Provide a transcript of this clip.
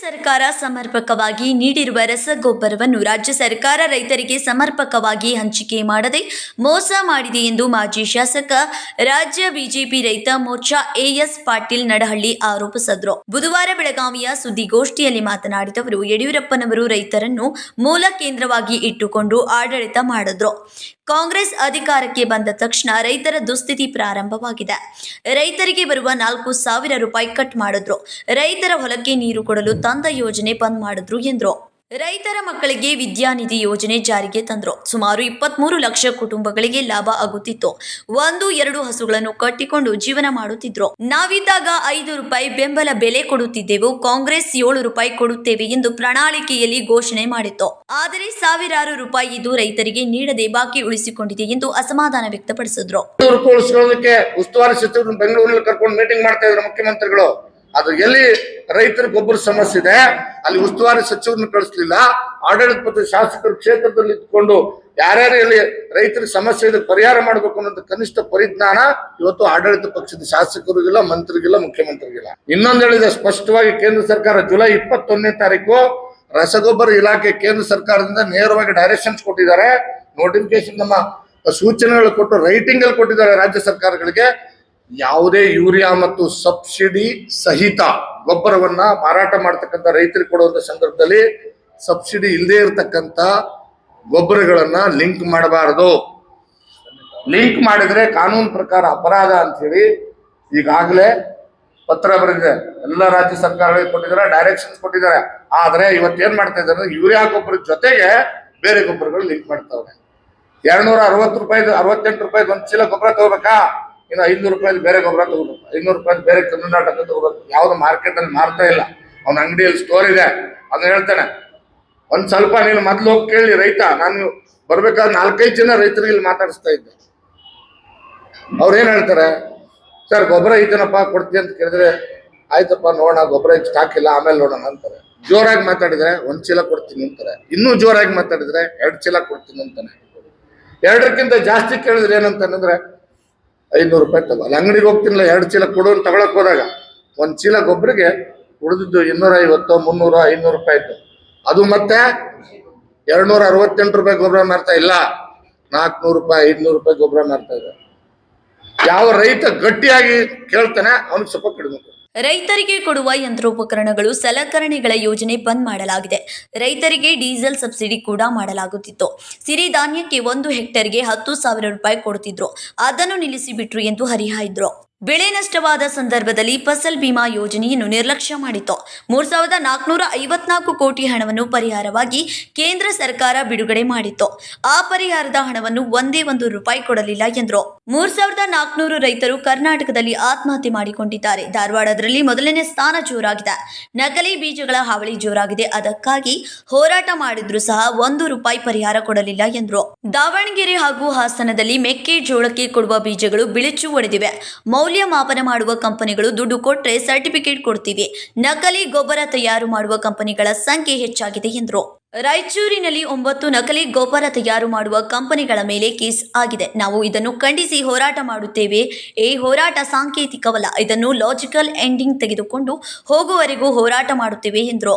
ಸರ್ಕಾರ ಸಮರ್ಪಕವಾಗಿ ನೀಡಿರುವ ರಸಗೊಬ್ಬರವನ್ನು ರಾಜ್ಯ ಸರ್ಕಾರ ರೈತರಿಗೆ ಸಮರ್ಪಕವಾಗಿ ಹಂಚಿಕೆ ಮಾಡದೆ ಮೋಸ ಮಾಡಿದೆ ಎಂದು ಮಾಜಿ ಶಾಸಕ, ರಾಜ್ಯ ಬಿಜೆಪಿ ರೈತ ಮೋರ್ಚಾ ಎಎಸ್ ಪಾಟೀಲ್ ನಡಹಳ್ಳಿ ಆರೋಪಿಸಿದ್ರು. ಬುಧವಾರ ಬೆಳಗಾವಿಯ ಸುದ್ದಿಗೋಷ್ಠಿಯಲ್ಲಿ ಮಾತನಾಡಿದವರು ಯಡಿಯೂರಪ್ಪನವರು ರೈತರನ್ನು ಮೂಲ ಕೇಂದ್ರವಾಗಿ ಇಟ್ಟುಕೊಂಡು ಆಡಳಿತ ಮಾಡಿದ್ರು. ಕಾಂಗ್ರೆಸ್ ಅಧಿಕಾರಕ್ಕೆ ಬಂದ ತಕ್ಷಣ ರೈತರ ದುಸ್ಥಿತಿ ಪ್ರಾರಂಭವಾಗಿದೆ. ರೈತರಿಗೆ ಬರುವ ನಾಲ್ಕು ಸಾವಿರ ರೂಪಾಯಿ ಕಟ್ ಮಾಡಿದ್ರು. ರೈತರ ಹೊಲಕ್ಕೆ ನೀರು ಕೊಡಲು ತಂದ ಯೋಜನೆ ಬಂದ್ ಮಾಡಿದ್ರು ಎಂದ್ರು. ರೈತರ ಮಕ್ಕಳಿಗೆ ವಿದ್ಯಾನಿಧಿ ಯೋಜನೆ ಜಾರಿಗೆ ತಂದ್ರು. ಸುಮಾರು ಇಪ್ಪತ್ಮೂರು ಲಕ್ಷ ಕುಟುಂಬಗಳಿಗೆ ಲಾಭ ಆಗುತ್ತಿತ್ತು. ಒಂದು, ಎರಡು ಹಸುಗಳನ್ನು ಕಟ್ಟಿಕೊಂಡು ಜೀವನ ಮಾಡುತ್ತಿದ್ರು. ನಾವಿದ್ದಾಗ ಐದು ರೂಪಾಯಿ ಬೆಂಬಲ ಬೆಲೆ ಕೊಡುತ್ತಿದ್ದೆವು. ಕಾಂಗ್ರೆಸ್ ಏಳು ರೂಪಾಯಿ ಕೊಡುತ್ತೇವೆ ಎಂದು ಪ್ರಣಾಳಿಕೆಯಲ್ಲಿ ಘೋಷಣೆ ಮಾಡಿತ್ತು. ಆದರೆ ಸಾವಿರಾರು ರೂಪಾಯಿ ಇದು ರೈತರಿಗೆ ನೀಡದೆ ಬಾಕಿ ಉಳಿಸಿಕೊಂಡಿದೆ ಎಂದು ಅಸಮಾಧಾನ ವ್ಯಕ್ತಪಡಿಸಿದ್ರು. ಉಸ್ತುವಾರಿ ಸಚಿವರು ಬೆಂಗಳೂರಿನಲ್ಲಿ ಕರ್ಕೊಂಡು ಮೀಟಿಂಗ್ ಮಾಡ್ತಾ ಮುಖ್ಯಮಂತ್ರಿಗಳು. ಅದು ಎಲ್ಲಿ ರೈತರ ಗೊಬ್ಬರ ಸಮಸ್ಯೆ ಇದೆ, ಅಲ್ಲಿ ಉಸ್ತುವಾರಿ ಸಚಿವರನ್ನ ಕಳಿಸ್ಲಿಲ್ಲ, ಆಡಳಿತ ಪಕ್ಷದ ಶಾಸಕರು ಕ್ಷೇತ್ರದಲ್ಲಿ ಇದ್ಕೊಂಡು ಯಾರ್ಯಾರು ಇಲ್ಲಿ ರೈತರ ಸಮಸ್ಯೆ ಇದೆ ಪರಿಹಾರ ಮಾಡಬೇಕು ಅನ್ನೋದು ಕನಿಷ್ಠ ಪರಿಜ್ಞಾನ ಇವತ್ತು ಆಡಳಿತ ಪಕ್ಷದ ಶಾಸಕರಿಗಿಲ್ಲ, ಮಂತ್ರಿಗಿಲ್ಲ, ಮುಖ್ಯಮಂತ್ರಿಗಿಲ್ಲ. ಇನ್ನೊಂದು ಹೇಳಿದೆ, ಸ್ಪಷ್ಟವಾಗಿ ಕೇಂದ್ರ ಸರ್ಕಾರ ಜುಲೈ ಇಪ್ಪತ್ತೊಂದನೇ ತಾರೀಕು ರಸಗೊಬ್ಬರ ಇಲಾಖೆ ಕೇಂದ್ರ ಸರ್ಕಾರದಿಂದ ನೇರವಾಗಿ ಡೈರೆಕ್ಷನ್ಸ್ ಕೊಟ್ಟಿದ್ದಾರೆ. ನೋಟಿಫಿಕೇಶನ್ ನಮ್ಮ ಸೂಚನೆಗಳು ಕೊಟ್ಟು ರೈಟಿಂಗ್ ಅಲ್ಲಿ ಕೊಟ್ಟಿದ್ದಾರೆ ರಾಜ್ಯ ಸರ್ಕಾರಗಳಿಗೆ. ಯಾವುದೇ ಯೂರಿಯಾ ಮತ್ತು ಸಬ್ಸಿಡಿ ಸಹಿತ ಗೊಬ್ಬರವನ್ನ ಮಾರಾಟ ಮಾಡ್ತಕ್ಕಂಥ ರೈತರಿಗೆ ಕೊಡುವಂತ ಸಂದರ್ಭದಲ್ಲಿ ಸಬ್ಸಿಡಿ ಇಲ್ಲದೆ ಇರತಕ್ಕಂತ ಗೊಬ್ಬರಗಳನ್ನ ಲಿಂಕ್ ಮಾಡಬಾರದು. ಲಿಂಕ್ ಮಾಡಿದ್ರೆ ಕಾನೂನು ಪ್ರಕಾರ ಅಪರಾಧ ಅಂತ ಹೇಳಿ ಈಗಾಗಲೇ ಪತ್ರ ಬರೆದಿದೆ. ಎಲ್ಲ ರಾಜ್ಯ ಸರ್ಕಾರಗಳಿಗೆ ಕೊಟ್ಟಿದ್ದಾರೆ ಡೈರೆಕ್ಷನ್ಸ್ ಕೊಟ್ಟಿದ್ದಾರೆ. ಆದ್ರೆ ಇವತ್ತೇನ್ ಮಾಡ್ತಾ ಇದ್ದಾರೆ ಯೂರಿಯಾ ಗೊಬ್ಬರದ ಜೊತೆಗೆ ಬೇರೆ ಗೊಬ್ಬರಗಳು ಲಿಂಕ್ ಮಾಡ್ತಾವೆ ಎರಡ್ನೂರ ಅರವತ್ತು ರೂಪಾಯಿದು, ಅರವತ್ತೆಂಟು ರೂಪಾಯಿದು ಒಂದು ಚೀಲ ಗೊಬ್ಬರ ತಗೋಬೇಕಾ? ಇನ್ನು ಐನೂರು ರೂಪಾಯಿ ಬೇರೆ ಗೊಬ್ಬರ ತಗೋಬೇಕು ಐನೂರು ರೂಪಾಯಿ ಬೇರೆ ಕರ್ನಾಟಕ ತಗೋಬೇಕು ಯಾವ್ದು ಮಾರ್ಕೆಟ್ ಅಲ್ಲಿ ಮಾರ್ತಾ ಇಲ್ಲ. ಅವ್ನ ಅಂಗಡಿಯಲ್ಲಿ ಸ್ಟೋರ್ ಇದೆ. ಅದನ್ನ ಹೇಳ್ತಾನೆ. ಒಂದು ಸ್ವಲ್ಪ ನೀನು ಮೊದ್ಲು ಹೋಗಿ ಕೇಳಿ ರೈತ. ನಾನು ಬರ್ಬೇಕಾದ್ರೆ ನಾಲ್ಕೈದು ಜನ ರೈತರಿಗೆ ಇಲ್ಲಿ ಮಾತಾಡಿಸ್ತಾ ಇದ್ದೆ. ಅವ್ರು ಏನ್ ಹೇಳ್ತಾರೆ? ಸರ್, ಗೊಬ್ಬರ ಐತನಪ್ಪ ಕೊಡ್ತೀನಿ ಅಂತ ಕೇಳಿದ್ರೆ, ಆಯ್ತಪ್ಪ ನೋಡೋಣ, ಗೊಬ್ಬರ ಸ್ಟಾಕ್ ಇಲ್ಲ ಆಮೇಲೆ ನೋಡೋಣ ಅಂತಾರೆ. ಜೋರಾಗಿ ಮಾತಾಡಿದ್ರೆ, ಒಂದು ಚೀಲ ಕೊಡ್ತೀನಿ ಅಂತಾರೆ. ಇನ್ನೂ ಜೋರಾಗಿ ಮಾತಾಡಿದ್ರೆ, ಎರಡು ಚೀಲ ಕೊಡ್ತೀನಿ ಅಂತಾನೆ. ಎರಡಕ್ಕಿಂತ ಜಾಸ್ತಿ ಕೇಳಿದ್ರೆ ಏನಂತಾನಂದ್ರೆ ಐನೂರು ರೂಪಾಯಿ ತಗೋ. ಅಲ್ಲಿ ಅಂಗಡಿಗೆ ಹೋಗ್ತೀನಿಲ್ಲ, ಎರಡು ಚೀಲ ಕೊಡು ಅಂತ ತಗೊಳಕ್ ಹೋದಾಗ, ಒಂದ್ ಚೀಲ ಗೊಬ್ಬರಿಗೆ ಉಳಿದಿದ್ದು ಇನ್ನೂರ ಐವತ್ತು ಮುನ್ನೂರು, ಐನೂರು ರೂಪಾಯಿ ಇತ್ತು. ಅದು ಮತ್ತೆ ಎರಡ್ನೂರ ಅರವತ್ತೆಂಟು ರೂಪಾಯಿ ಗೊಬ್ಬರ ಮಾರ್ತಾ ಇಲ್ಲ. ನಾಲ್ಕುನೂರು ರೂಪಾಯಿ, ಐದ್ನೂರು ರೂಪಾಯಿ ಗೊಬ್ಬರ ಮಾರ್ತಾ ಇದೆ. ಯಾವ ರೈತ ಗಟ್ಟಿಯಾಗಿ ಕೇಳ್ತಾನೆ, ಅವ್ನಿಗೆ ಸ್ವಲ್ಪ ಕಡಿಮೆ ಕೊಡು. ರೈತರಿಗೆ ಕೊಡುವ ಯಂತ್ರೋಪಕರಣಗಳು ಸಲಕರಣೆಗಳ ಯೋಜನೆ ಬಂದ್ ಮಾಡಲಾಗಿದೆ. ರೈತರಿಗೆ ಡೀಸೆಲ್ ಸಬ್ಸಿಡಿ ಕೂಡ ಮಾಡಲಾಗುತ್ತಿತ್ತು. ಸಿರಿಧಾನ್ಯಕ್ಕೆ ಒಂದು ಹೆಕ್ಟೇರ್ಗೆ ಹತ್ತು ಸಾವಿರ ರೂಪಾಯಿ ಕೊಡುತ್ತಿದ್ರು ಅದನ್ನು ನಿಲ್ಲಿಸಿಬಿಟ್ರು ಎಂದು ಹರಿಹಾಯ್ದ್ರು. ಬೆಳೆ ನಷ್ಟವಾದ ಸಂದರ್ಭದಲ್ಲಿ ಫಸಲ್ ಬಿಮಾ ಯೋಜನೆಯನ್ನು ನಿರ್ಲಕ್ಷ್ಯ ಮಾಡಿತ್ತು. ಮೂರ್ ಸಾವಿರದ ನಾಲ್ಕುನೂರ ಐವತ್ನಾಲ್ಕು ಕೋಟಿ ಹಣವನ್ನು ಪರಿಹಾರವಾಗಿ ಕೇಂದ್ರ ಸರ್ಕಾರ ಬಿಡುಗಡೆ ಮಾಡಿತ್ತು. ಆ ಪರಿಹಾರದ ಹಣವನ್ನು ಒಂದೇ ಒಂದು ರೂಪಾಯಿ ಕೊಡಲಿಲ್ಲ ಎಂದರು. ಮೂರು ಸಾವಿರದ ನಾಲ್ಕುನೂರು ರೈತರು ಕರ್ನಾಟಕದಲ್ಲಿ ಆತ್ಮಹತ್ಯೆ ಮಾಡಿಕೊಂಡಿದ್ದಾರೆ. ಧಾರವಾಡದಲ್ಲಿ ಮೊದಲನೇ ಸ್ಥಾನ ಜೋರಾಗಿದೆ. ನಕಲಿ ಬೀಜಗಳ ಹಾವಳಿ ಜೋರಾಗಿದೆ. ಅದಕ್ಕಾಗಿ ಹೋರಾಟ ಮಾಡಿದ್ರು ಸಹ ಒಂದು ರೂಪಾಯಿ ಪರಿಹಾರ ಕೊಡಲಿಲ್ಲ ಎಂದರು. ದಾವಣಗೆರೆ ಹಾಗೂ ಹಾಸನದಲ್ಲಿ ಮೆಕ್ಕೆಜೋಳಕ್ಕೆ ಕೊಡುವ ಬೀಜಗಳು ಬಿಳಿಚು ಒಡೆದಿವೆ. ಮೌಲ್ಯಮಾಪನ ಮಾಡುವ ಕಂಪನಿಗಳು ದುಡ್ಡು ಕೊಟ್ಟರೆ ಸರ್ಟಿಫಿಕೇಟ್ ಕೊಡ್ತಿವೆ. ನಕಲಿ ಗೊಬ್ಬರ ತಯಾರು ಮಾಡುವ ಕಂಪನಿಗಳ ಸಂಖ್ಯೆ ಹೆಚ್ಚಾಗಿದೆ ಎಂದರು. ರಾಯಚೂರಿನಲ್ಲಿ ಒಂಬತ್ತು ನಕಲಿ ಗೊಬ್ಬರ ತಯಾರು ಮಾಡುವ ಕಂಪನಿಗಳ ಮೇಲೆ ಕೇಸ್ ಆಗಿದೆ. ನಾವು ಇದನ್ನು ಖಂಡಿಸಿ ಹೋರಾಟ ಮಾಡುತ್ತೇವೆ. ಈ ಹೋರಾಟ ಸಾಂಕೇತಿಕವಲ್ಲ. ಇದನ್ನು ಲಾಜಿಕಲ್ ಎಂಡಿಂಗ್ ತೆಗೆದುಕೊಂಡು ಹೋಗುವವರೆಗೂ ಹೋರಾಟ ಮಾಡುತ್ತೇವೆ ಎಂದರು.